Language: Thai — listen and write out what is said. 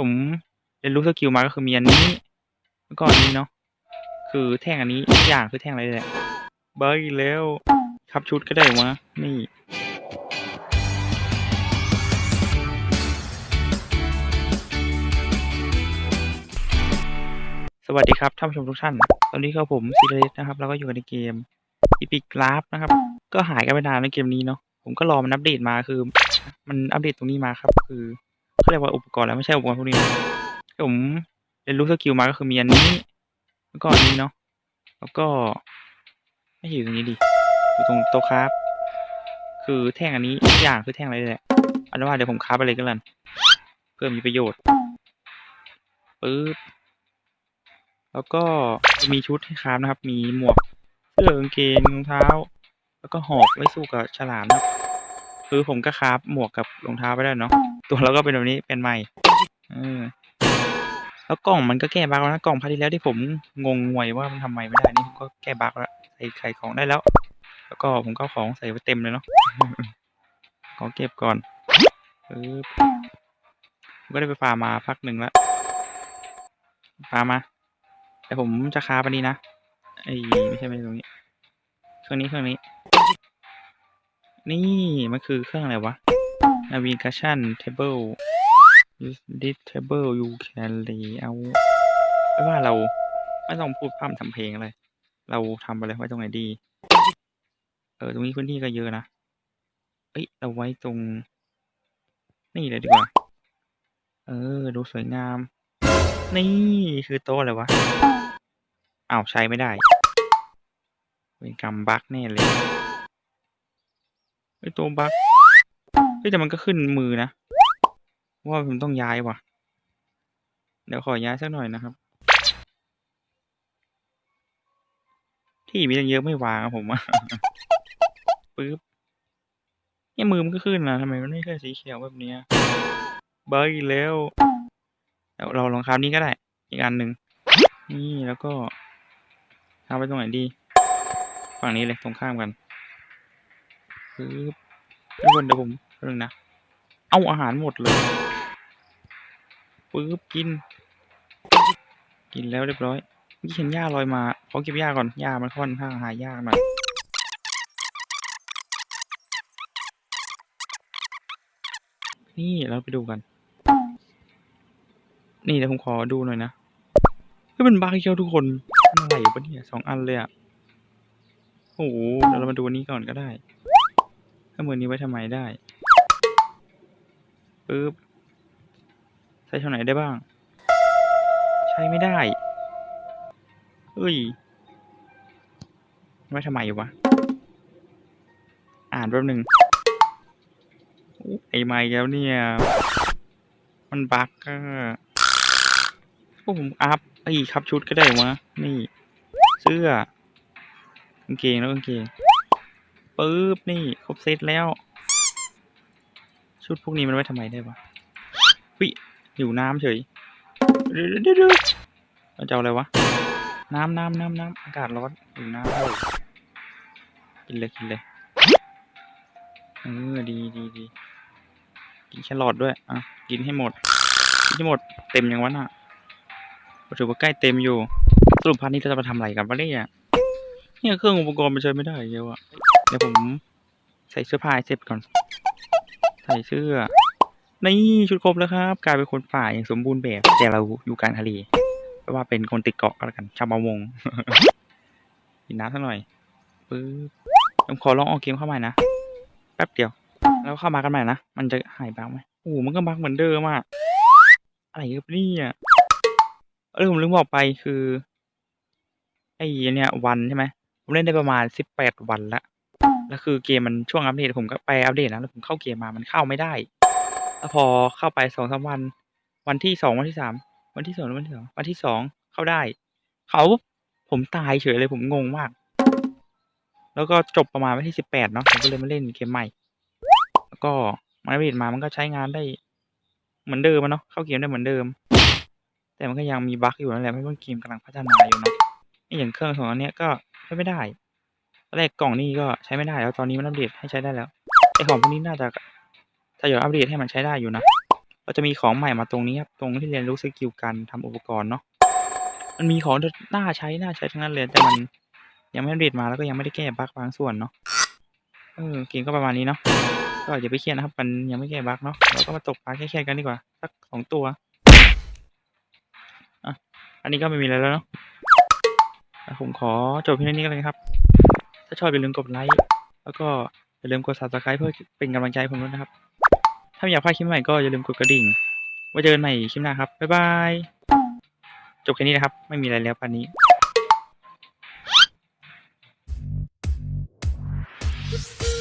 ผมเรียนรู้สกิลมาก็คือมีอันนี้แล้วก็อันนี้เนาะคือแท่งอันนี้ทุกอย่างคือแท่งอะไรเนี่ยเบอร์อีกแล้วครับชุดก็ได้วะนี่สวัสดีครับท่านผู้ชมทุกท่าน ตอนนี้ก็ผมซีเรสนะครับ แล้วก็อยู่กันในเกมอีพิกลาฟนะครับ ก็หายกันไปนานในเกมนี้เนาะผมก็รอมันอัปเดตมาคือ มันอัปเดตตรงนี้มาครับ คือ เขาเรียกว่าอุปกรณ์แล้วไม่ใช่อุปกรณ์พวกนี้นะผมเรียนรู้สกิลมาก็คือมีอันนี้ แล้วก็อันนี้เนาะแล้วก็ ไม่อยู่ตรงนี้ดิอยู่ตรงโต๊ะครับ คือแท่งอันนี้ทุกอย่างคือแท่งอะไรแหละอาเป็นว่าเดี๋ยวผมค้าไปเลยก็แล้วเพื่อมีประโยชน์ปึ๊บแล้วก็มีชุดให้คราฟนะครับ มีหมวกเสื้อกางเกงรองเท้า แล้วก็หอกไว้สู้กับฉลามนะ คือผมก็คราฟหมวกกับรองเท้าไปได้เนาะตัวเราก็เป็นแบบนี้เป็นใหม่เออแล้วกล่องมันก็แก้บั๊กแล้วนะกล่องพาร์ที่แล้วที่ผมงงงวยว่ามันทำไมไม่ได้นี่ผมก็แก้บั๊กแล้วใส่ไข่ของได้แล้ว แล้วก็ผมก็ของใส่ไว้เต็มเลยเนาะขอเก็บก่อนปึ๊บผมก็ได้ไปฟาร์มาพักหนึ่งแล้วฟาร์มาแต่ผมจะคาปอันนี้นะไอ้ไม่ใช่ไม่ตรงนี้เครื่องนี้เครื่องนี้ นี่มันคือเครื่องอะไรวะ navigation table use this table you can lay out ไม่ว่าเราไม่ต้องพูดพร่ำทำเพลงอะไรเราทำไปเลยไว้ตรงไหนดี เออ ตรงนี้พื้นที่ก็เยอะนะ เอ้ย เราไว้ตรง นี่เลยดีกว่า เออ ดูสวยงาม นี่คือโต๊ะอะไรวะอ้าวใช้ไม่ได้ เป็นกรรมบั๊กแน่เลย ไอตัวบั๊กเฮ้ยแต่มันก็ขึ้นมือนะ ว่าผมต้องย้ายว่ะ เดี๋ยวขอย้ายสักหน่อยนะครับ ที่มีตังเยอะไม่วางอะผมปึ๊บเนี่ยมือมันก็ขึ้นนะทำไมมันไม่ขึ้นสีเขียวแบบนี้เบอร์อีกแล้วเดี๋ยวเราลองคราวนี้ก็ได้ อีกอันหนึ่งนี่แล้วก็เอาไปตรงไหนดี ฝั่งนี้เลยตรงข้ามกัน ปึ๊บทุกคนเดี๋ยวผมเรื่องนะ เอาอาหารหมดเลยปึ๊บกิน กินแล้วเรียบร้อยเมื่อกี้เห็นหญ้าลอยมาขอเก็บหญ้าก่อนหญ้ามันค่อนข้างหายากหน่อยนี่เราไปดูกัน นี่เดี๋ยวผมขอดูหน่อยนะเฮ้ยมันบั๊กเชียวทุกคนมันอะไรปะเนี่ยสองอันเลยอะโอ้โหเดี๋ยวเรามาดูอันนี้ก่อนก็ได้ ถ้ามือนี้ไว้ทำไมได้ปึ๊บใช้ช่องไหนได้บ้าง ใช้ไม่ได้เฮ้ยไว้ทำไมวะ อ่านแป๊บหนึ่งไอ้ไม้แล้วเนี่ย มันบั๊กอะพวกผมอัพไอ้ครับชุดก็ได้วะ นี่ เสื้อกางเกงแล้วกางเกง ปึ๊บนี่ครบเซตแล้ว ชุดพวกนี้มันไว้ทำไมได้วะวิหิวน้ำเฉยเดี๋ยวเดี๋ยวเดี๋ยวเราจะเอาอะไรวะ น้ำน้ำน้ำน้ำอากาศร้อนหิวน้ำเลยกินเลยกินเลยเออดีดีดีกินแครอทด้วย อะ กินให้หมด กินให้หมด เต็มยังวะน่ะถือว่าใกล้เต็มอยู่ สรุปพันนี้เราจะมาทำอะไรกันวะเนี่ยเนี่ยเครื่องอุปกรณ์มันใช้ไม่ได้เยอะอะ ดี๋ยวผมใส่เสื้อผ้าเสร็จก่อน ใส่เสื้อ นี่ชุดครบแล้วครับ กลายเป็นคนป่าอย่างสมบูรณ์แบบ แต่เราอยู่กลางทะเลไม่ว่าเป็นคนติดเกาะก็แล้วกัน ชาวประมงกินน้ำสักหน่อยปึ๊บผมขอลองออกเกมเข้าใหม่นะ แป๊บเดียว แล้วเข้ามากันใหม่นะ มันจะหายบั๊กไหมโอ้มันก็บักเหมือนเดิมอะอะไรกันนี่ยเออผมลืมบอกไปคือ ไอ้เนี่ยวันใช่ไหมผมเล่นได้ประมาณสิบแปดวันละ แล้วคือเกมมันช่วงอัปเดตผมก็ไปอัปเดตนะแล้วผมเข้าเกมมามันเข้าไม่ได้ แล้วพอเข้าไปสองสามวัน วันที่สองวันที่สามวันที่สองวันที่สองวันที่สองเข้าได้ เขาผมตายเฉยเลยผมงงมาก แล้วก็จบประมาณวันที่สิบแปดเนาะผมก็เลยมาเล่นเกมใหม่ แล้วก็มันอัปเดตมามันก็ใช้งานได้ เหมือนเดิมอะเนาะเข้าเกมได้เหมือนเดิม แต่มันก็ยังมีบั๊กอยู่นั่นแหละเพราะว่าเกมกำลังพัฒนาอยู่เนาะอย่างเครื่องของอันเนี้ยก็ไม่ได้ แรกกล่องนี้ก็ใช้ไม่ได้แล้วตอนนี้มันอัปเดตให้ใช้ได้แล้วไอของพวกนี้น่าจะถ้าอยากอัปเดตให้มันใช้ได้อยู่นะเราจะมีของใหม่มาตรงนี้ครับตรงที่เรียนรู้สกิลการทำอุปกรณ์เนาะมันมีของน่าใช้น่าใช้ทั้งนั้นเลยแต่มันยังไม่อัปเดตมาแล้วก็ยังไม่ได้แก้บั๊กบางส่วนเนาะเออเกมก็ประมาณนี้เนาะก็อย่าไปเครียดนะครับมันยังไม่แก้บั๊กเนาะเราก็มาตกปลาแค่ๆกันดีกว่าสักสองตัวอะอันนี้ก็ไม่มีอะไรแล้วเนาะผมขอจบเพียงเท่านี้กันเลยครับาชอบอย่าลืมกดไลค์ แล้วก็อย่าลืมกด subscribe เพื่อเป็นกำลังใจผมด้วยนะครับ ถ้าไม่อยากพลาดคลิปใหม่ก็อย่าลืมกดกระดิ่ง ไว้เจอกันใหม่คลิปหน้าครับ บ๊ายบาย จบแค่นี้นะครับ ไม่มีอะไรแล้วปันนี้ Thank